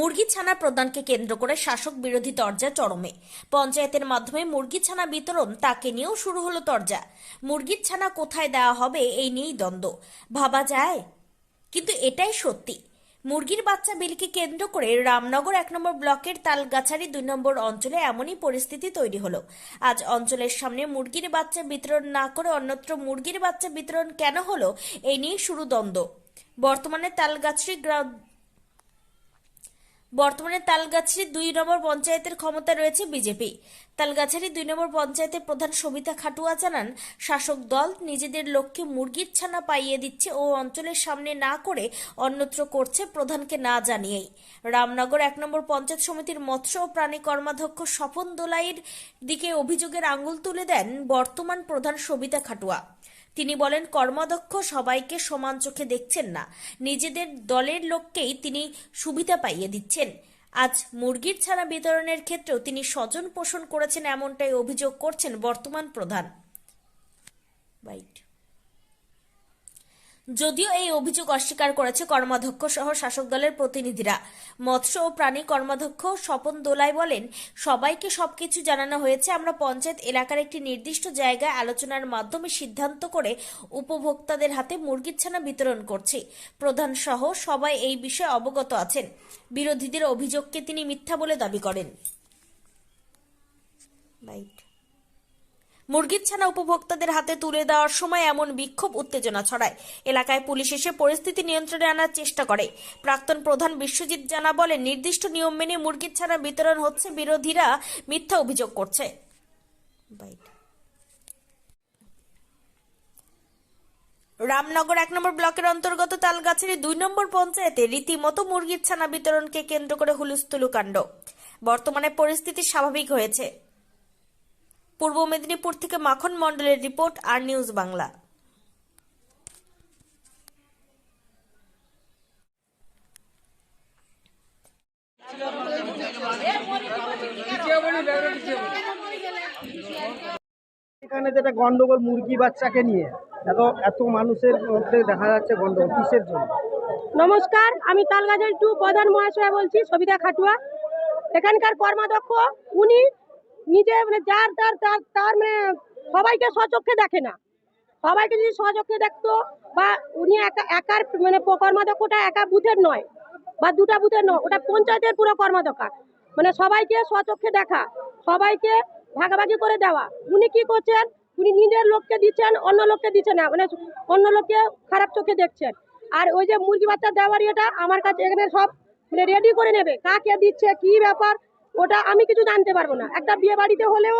মুরগি ছানা প্রদানকে কেন্দ্র করে শাসক বিরোধী তরজা চরমে। পঞ্চায়েতের মাধ্যমে মুরগি ছানা বিতরণ তাকে নিয়েও শুরু হলো তরজা। মুরগির ছানা কোথায় দেওয়া হবে এই নিয়েই দ্বন্দ্ব। ভাবা যায়। কিন্তু এটাই সত্যি। মুরগির বাচ্চা বিলকে কেন্দ্র করে রামনগর এক নম্বর ব্লকের তালগাছারি দুই নম্বর অঞ্চলে এমনই পরিস্থিতি তৈরি হলো। আজ অঞ্চলের সামনে মুরগির বাচ্চা বিতরণ না করে অন্যত্র মুরগির বাচ্চা বিতরণ কেন হলো, এই নিয়ে শুরু দ্বন্দ্ব। বর্তমানে তালগাছড়ি বর্তমানে তালগাছড়ি দুই নম্বর পঞ্চায়েতের ক্ষমতা রয়েছে বিজেপি। তালগাছারি দুই নম্বর পঞ্চায়েতের প্রধান সবিতা খাটুয়া জানান, শাসক দল নিজেদের লক্ষ্যে মুরগির ছানা পাইয়ে দিচ্ছে ও অঞ্চলের সামনে না করে অন্যত্র করছে প্রধানকে না জানিয়েই। রামনগর এক নম্বর পঞ্চায়েত সমিতির মৎস্য ও প্রাণী কর্মাধ্যক্ষ স্বপন দোলাইয়ের দিকে অভিযোগের আঙুল তুলে দেন বর্তমান প্রধান সবিতা খাটুয়া। তিনি বলেন, কর্মাধ্যক্ষ সবাইকে সমান চোখে দেখছেন না। নিজেদের দলের লোককেই তিনি সুবিধা পাইয়ে দিচ্ছেন। আজ মুরগির ছানা বিতরণের ক্ষেত্রেও তিনি স্বজন পোষণ করেছেন এমনটাই অভিযোগ করছেন বর্তমান প্রধান। বাইট। যদিও এই অভিযোগ অস্বীকার করেছে কর্মাধ্যক্ষ সহ শাসক দলের প্রতিনিধিরা। মৎস্য ও প্রাণী কর্মাধ্যক্ষ স্বপন দোলাই বলেন, সবাইকে সবকিছু জানানো হয়েছে। আমরা পঞ্চায়েত এলাকার একটি নির্দিষ্ট জায়গায় আলোচনার মাধ্যমে সিদ্ধান্ত করে উপভোক্তাদের হাতে মুরগির ছানা বিতরণ করছি। প্রধান সহ সবাই এই বিষয়ে অবগত আছেন। বিরোধীদের অভিযোগকে তিনি মিথ্যা বলে দাবি করেন। বাইট মুরগির ছানা উপভোক্তাদের হাতে তুলে দেওয়ার সময় এমন বিক্ষোভ উত্তেজনা ছড়ায়। এলাকায় পুলিশ এসে পরিস্থিতি নিয়ন্ত্রণে আনার চেষ্টা করে। প্রাক্তন প্রধান বিশ্বজিৎ জানা বলেন, নির্দিষ্ট নিয়ম মেনে মুরগির ছানা বিতরণ হচ্ছে, বিরোধীরা মিথ্যা অভিযোগ করছে। রামনগর এক নম্বর ব্লকের অন্তর্গত তালগাছের দুই নম্বর পঞ্চায়েতে রীতিমতো মুরগির ছানা বিতরণকে কেন্দ্র করে হুলুস্থুলু কাণ্ড। বর্তমানে পরিস্থিতি স্বাভাবিক হয়েছে। পূর্ব মেদিনীপুর থেকে মাখন মণ্ডলের রিপোর্ট আর নিউজ বাংলা। এখানে যেটা গন্ডগোল মুরগি বাচ্চাকে নিয়ে এত এত মানুষের মধ্যে দেখা যাচ্ছে গন্ডগোল কিসের জন্য? নমস্কার আমি তালগাজের টু প্রধান মহাশয় বলছি সবিতা খাটুয়া। এখানকার কর্মাধ্যক্ষ উনি নিজে মানে যার তার তার তার মানে সবাইকে স্বচক্ষে দেখে না। সবাইকে যদি স্বচক্ষে দেখতো বা উনি একা, একার মানে কর্মাধ্যক্ষটা একা বুথের নয় বা দুটা বুথের নয়, ওটা পঞ্চায়েতের পুরো কর্মাধ্যক্ষ। মানে সবাইকে স্বচক্ষে দেখা, সবাইকে ভাগাভাগি করে দেওয়া। উনি কি করছেন? উনি নিজের লোককে দিচ্ছেন, অন্য লোককে দিচ্ছেন না মানে অন্য লোককে খারাপ চোখে দেখছেন। আর ওই যে মুরগি বাচ্চা দেওয়ার ইয়েটা আমার কাছে এখানে সব মানে রেডি করে নেবে। কাকে দিচ্ছে, কি ব্যাপার? ওটা আমি কিছু জানতে পারব না। একটা বিয়ে বাড়িতে হলেও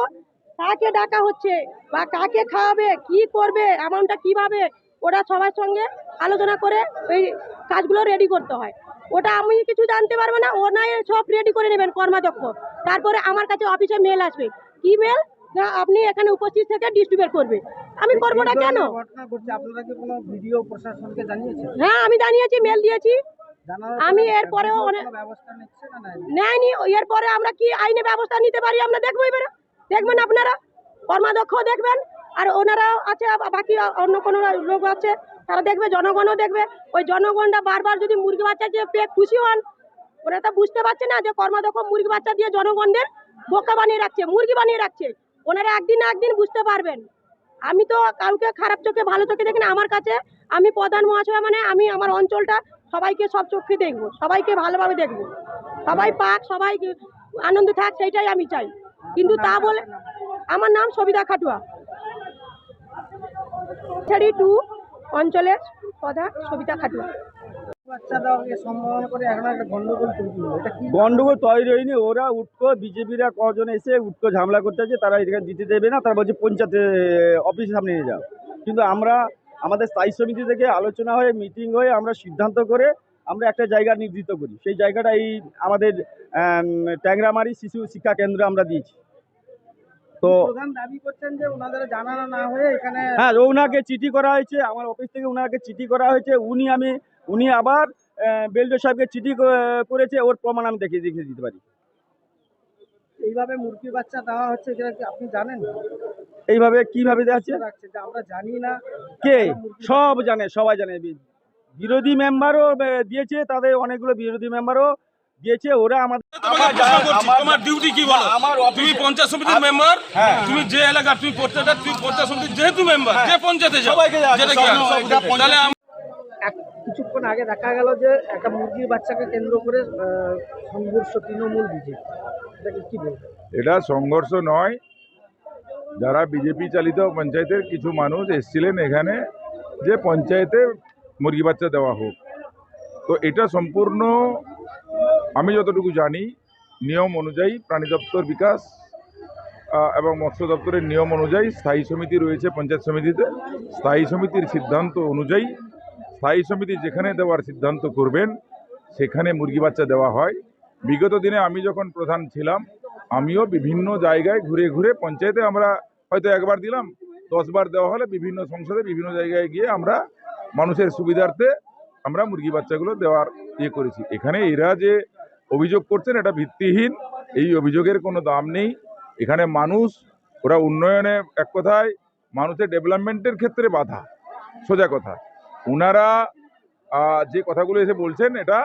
কাকে ডাকা হচ্ছে বা কাকে খাওয়াবে কি করবে অ্যামাউন্টটা কীভাবে ওটা সবার সঙ্গে আলোচনা করে ওই কাজগুলো রেডি করতে হয়। ওটা আমি কিছু জানতে পারব না ও নাই সব রেডি করে নেবেন কর্মাধ্যক্ষ। তারপরে আমার কাছে অফিসে মেল আসবে। কি মেল না আপনি এখানে উপস্থিত থেকে ডিস্ট্রিবিউট করবে। আমি করব না কেন? হ্যাঁ আমি জানিয়েছি মেল দিয়েছি। আমি এরপরেও অনেক- ব্যবস্থা নিচ্ছে না নাই নেয়নি এরপরে আমরা কি আইনে ব্যবস্থা নিতে পারি আমরা দেখব এবারে? দেখবেন আপনারা? কর্মাধ্যক্ষ দেখবেন আর ওনারাও আছে বাকি অন্য কোনো লোক আছে তারা দেখবে জনগণও দেখবে। ওই জনগণটা বারবার যদি মুরগি বাচ্চা দিয়ে পেয়ে খুশি হন ওরা তো বুঝতে পারছে না যে কর্মাধ্যক্ষ মুরগি বাচ্চা দিয়ে জনগণদের বোকা বানিয়ে রাখছে মুরগি বানিয়ে রাখছে। ওনারা একদিন না একদিন বুঝতে পারবেন। আমি তো কাউকে খারাপ চোখে ভালো চোখে দেখি না আমার কাছে আমি প্রধান মহাশয় মানে আমি আমার অঞ্চলটা সবাইকে সব চোখে দেখব সবাইকে ভালোভাবে দেখব। সবাই পাক সবাই আনন্দ থাক সেইটাই আমি চাই। কিন্তু তা বলে আমার নাম সবিতা খাটুয়া। থার্টি টু অঞ্চলের প্রধান সবিতা খাটুয়া। গন্ডগোল তৈরি হলো এটা কি গন্ডগোল তৈরি হয়নি। ওরা উটকো বিজেপিরা কজন এসে উটকো ঝামেলা করতে আছে তারা এখানে দিতে দেবে না তারা বলছে পঞ্চায়েত অফিসের সামনে নিয়ে যাও। কিন্তু আমরা আমাদের স্থায়ী সমিতি থেকে আলোচনা হয়ে মিটিং হয়ে আমরা সিদ্ধান্ত করে আমরা একটা জায়গা নির্ধারিত করি। সেই জায়গাটা এই আমাদের ট্যাংরামারি শিশু শিক্ষা কেন্দ্র আমরা দিয়েছি। তো প্রধান দাবি করছেন যে ওনাদের জানানো হয়ে এখানে হ্যাঁ ওনাকে চিঠি করা হয়েছে আমার অফিস থেকে ওনাকে চিঠি করা হয়েছে। উনি আমি উনি আবার বেল্ডো সাহেবকে চিঠি করেছে ওর প্রমাণ আমি দেখিয়ে দেখিয়ে দিতে পারি। এইভাবে মুরগির বাচ্চা দেওয়া হচ্ছে এটা কি আপনি জানেন? এইভাবে কীভাবে দেওয়া হচ্ছে? যে আমরা জানি না। কে? সব জানে সবাই জানে। বিরোধী মেম্বারও দিয়েছে তাদের অনেকগুলো বিরোধী মেম্বারও দিয়েছে ওরা আমাদের আমার ডিউটি কি বলো? আমার তুমি পঞ্চায়েত সমিতির মেম্বার হ্যাঁ। তুমি যে এলাকা তুমি প্রত্যেকটা তুমি পঞ্চায়েত সমিতির যেহেতু মেম্বার যে পঞ্চায়েতে যাও যেটা কি তাহলে কিছুক্ষণ আগে দেখা গেল যে একটা মুরগির বাচ্চাকে কেন্দ্র করে আহ, সংঘর্ষ তৃণমূল বিজেপি। এটা সংঘর্ষ নয়। যারা বিজেপি চালিত পঞ্চায়েতের কিছু মানুষ এসেছিলেন এখানে যে পঞ্চায়েতে মুরগি বাচ্চা দেওয়া হোক। তো এটা সম্পূর্ণ আমি যতটুকু জানি, নিয়ম অনুযায়ী প্রাণী দপ্তর বিকাশ এবং মৎস্য দপ্তরের নিয়ম অনুযায়ী স্থায়ী সমিতি রয়েছে পঞ্চায়েত সমিতিতে। স্থায়ী সমিতির সিদ্ধান্ত অনুযায়ী, স্থায়ী সমিতি যেখানে দেওয়ার সিদ্ধান্ত করবেন, সেখানে মুরগি বাচ্চা দেওয়া হয়। বিগত দিনে আমি যখন প্রধান ছিলাম, আমিও বিভিন্ন জায়গায় ঘুরে ঘুরে পঞ্চায়েতে আমরা হয়তো একবার দিলাম, দশবার দেওয়া হলে বিভিন্ন সংসদে বিভিন্ন জায়গায় গিয়ে আমরা মানুষের সুবিধার্থে আমরা মুরগি বাচ্চাগুলো দেওয়ার ইয়ে করেছি। এখানে এরা যে অভিযোগ করছেন এটা ভিত্তিহীন, এই অভিযোগের কোনো দাম নেই। এখানে মানুষ, ওরা উন্নয়নে এক কথায় মানুষের ডেভেলপমেন্টের ক্ষেত্রে বাধা, সোজা কথা। ওনারা যে কথাগুলো এসে বলছেন, এটা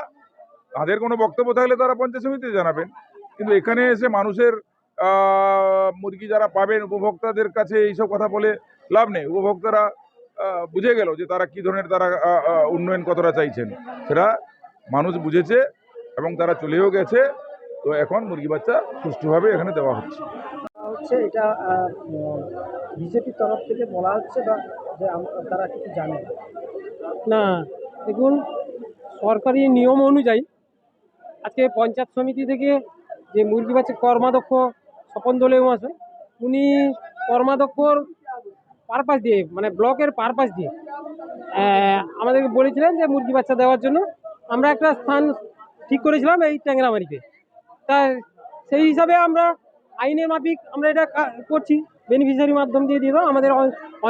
তাদের কোনো বক্তব্য থাকলে তারা পঞ্চায়েত সমিতিতে জানাবেন। কিন্তু এখানে এসে মানুষের আহ, মুরগি যারা পাবেন উপভোক্তাদের কাছে এইসব কথা বলে লাভ নেই। উপভোক্তারা বুঝে গেল যে তারা কি ধরনের তারা উন্নয়ন কতটা চাইছেন। সেটা মানুষ বুঝেছে এবং তারা চলেও গেছে। তো এখন মুরগি বাচ্চা সুষ্ঠুভাবে এখানে দেওয়া হচ্ছে। হচ্ছে এটা বিজেপির তরফ থেকে বলা হচ্ছে বা যে তারা কিছু জানে না। না দেখুন সরকারি নিয়ম অনুযায়ী আজকে পঞ্চায়েত সমিতি থেকে যে মুরগি বাচ্চা কর্মাধ্যক্ষ স্বপন দোলে আছে, উনি কর্মাধ্যক্ষর পারপাস দিয়ে মানে ব্লকের পারপাস দিয়ে আমাদেরকে বলেছিলেন যে মুরগি বাচ্চা দেওয়ার জন্য আমরা একটা স্থান ঠিক করেছিলাম এই ট্যাংরামারিতে। তা সেই হিসাবে আমরা আইনের মাফিক আমরা এটা করছি বেনিফিশিয়ারি মাধ্যম দিয়ে দিয়ে আমাদের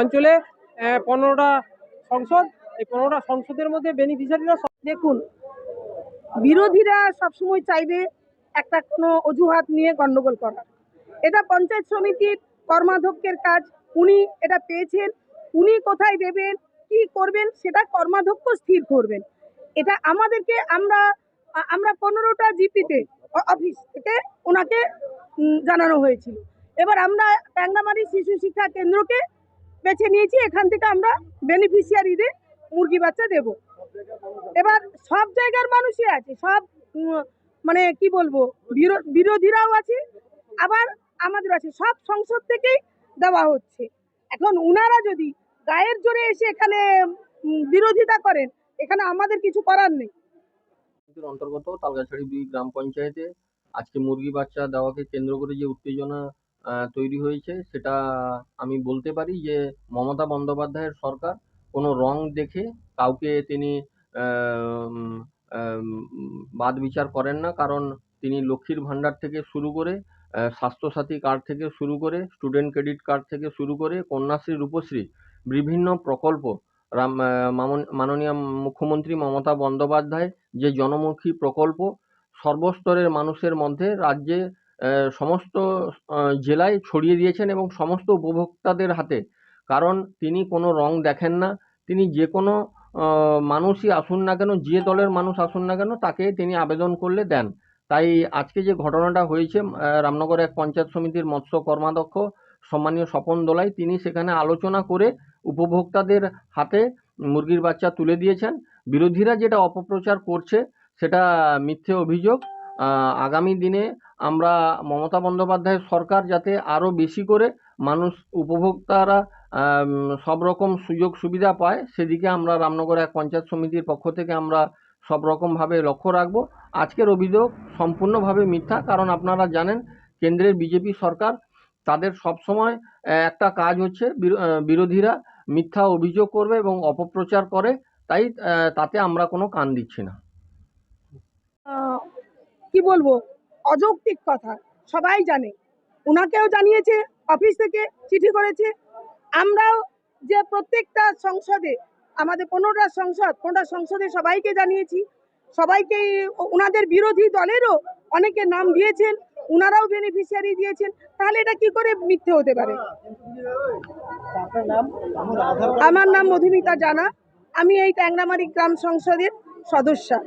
অঞ্চলে পনেরোটা সংসদ, এই পনেরোটা সংসদের মধ্যে বেনিফিশিয়ারিরা দেখুন বিরোধীরা সবসময় চাইবে একটা কোনো অজুহাত নিয়ে গন্ডগোল করা। এটা পঞ্চায়েত সমিতির কর্মাধ্যক্ষের কাজ। উনি এটা পেয়েছেন। উনি কোথায় দেবেন, কি করবেন, সেটা কর্মাধ্যক্ষ স্থির করবেন। এটা আমাদেরকে আমরা আমরা পনেরোটা জিপিতে অফিস থেকে ওনাকে জানানো হয়েছিল। এবার আমরা ট্যাংরামারি শিশু শিক্ষা কেন্দ্রকে বেছে নিয়েছি। এখান থেকে আমরা বেনিফিশিয়ারিদের মুরগি বাচ্চা দেবো। এবার সব জায়গার মানুষই আছে, সব মানে কি বলব, বিরো- বিরোধীরাও আছে, আবার আমাদের আছে, সব সংসদ থেকেই দেওয়া হচ্ছে। এখন উনারা যদি গায়ের জোরে এসে এখানে বিরোধিতা করেন, এখানে আমাদের কিছু করার নেই। অন্তর্গত তালগাছড়ি দুই গ্রাম পঞ্চায়েতে আজকে মুরগি বাচ্চা দেওয়াকে কেন্দ্র করে যে উত্তেজনা তৈরি হয়েছে, সেটা আমি বলতে পারি যে মমতা বন্দ্যোপাধ্যায়ের সরকার কোনো রং দেখে কাউকে তিনি বাদ বিচার করেন না। কারণ তিনি লক্ষ্মীর ভাণ্ডার থেকে শুরু করে স্বাস্থ্যসাথী কার্ড থেকে শুরু করে, স্টুডেন্ট ক্রেডিট কার্ড থেকে শুরু করে, কন্যাশ্রী, রূপশ্রী, বিভিন্ন প্রকল্প রাম মাননীয় মুখ্যমন্ত্রী মমতা বন্দ্যোপাধ্যায় যে জনমুখী প্রকল্প, সর্বস্তরের মানুষের মধ্যে রাজ্যে সমস্ত জেলায় ছড়িয়ে দিয়েছেন এবং সমস্ত উপভোক্তাদের হাতে। কারণ তিনি কোনো রং দেখেন না তিনি যে কোনো মানুষই আসুন না কেন, যে দলের মানুষ আসুন না কেন, তাকে তিনি আবেদন করলে দেন। তাই আজকে যে ঘটনাটা হয়েছে রামনগর এক পঞ্চায়েত সমিতির মৎস্য কর্মাধ্যক্ষ সম্মানীয় স্বপন দোলাই, তিনি সেখানে আলোচনা করে উপভোক্তাদের হাতে মুরগির বাচ্চা তুলে দিয়েছেন। বিরোধীরা যেটা অপপ্রচার করছে, সেটা মিথ্যে অভিযোগ। আগামী দিনে আমরা মমতা বন্দ্যোপাধ্যায়ের সরকার যাতে আরও বেশি করে মানুষ উপভোক্তারা সব রকম সুযোগ সুবিধা পায়, সেদিকে আমরা রামনগর এক পঞ্চায়েত সমিতির পক্ষ থেকে আমরা সব রকমভাবে লক্ষ্য রাখব। আজকের অভিযোগ সম্পূর্ণভাবে মিথ্যা, কারণ আপনারা জানেন কেন্দ্রের বিজেপি সরকার তাদের সবসময় একটা কাজ হচ্ছে বিরো- বিরোধীরা মিথ্যা অভিযোগ করবে এবং অপপ্রচার করে, তাই তাতে আমরা কোনো কান দিচ্ছি না। কি বলব? অযৌক্তিক কথা। সবাই জানে। ওনাকেও জানিয়েছে, অফিস থেকে চিঠি করেছে। আমরাও যে প্রত্যেকটা সংসদে, আমাদের পনেরোটা সংসদ, পনেরোটা সংসদে সবাইকে জানিয়েছি। সবাইকে ওনাদের বিরোধী দলেরও অনেকে নাম দিয়েছেন ওনারাও বেনিফিশিয়ারি দিয়েছেন। তাহলে এটা কি করে মিথ্যে হতে পারে? আমার নাম মধুমিতা জানা। আমি এই ট্যাংরামারি গ্রাম সংসদের সদস্যা।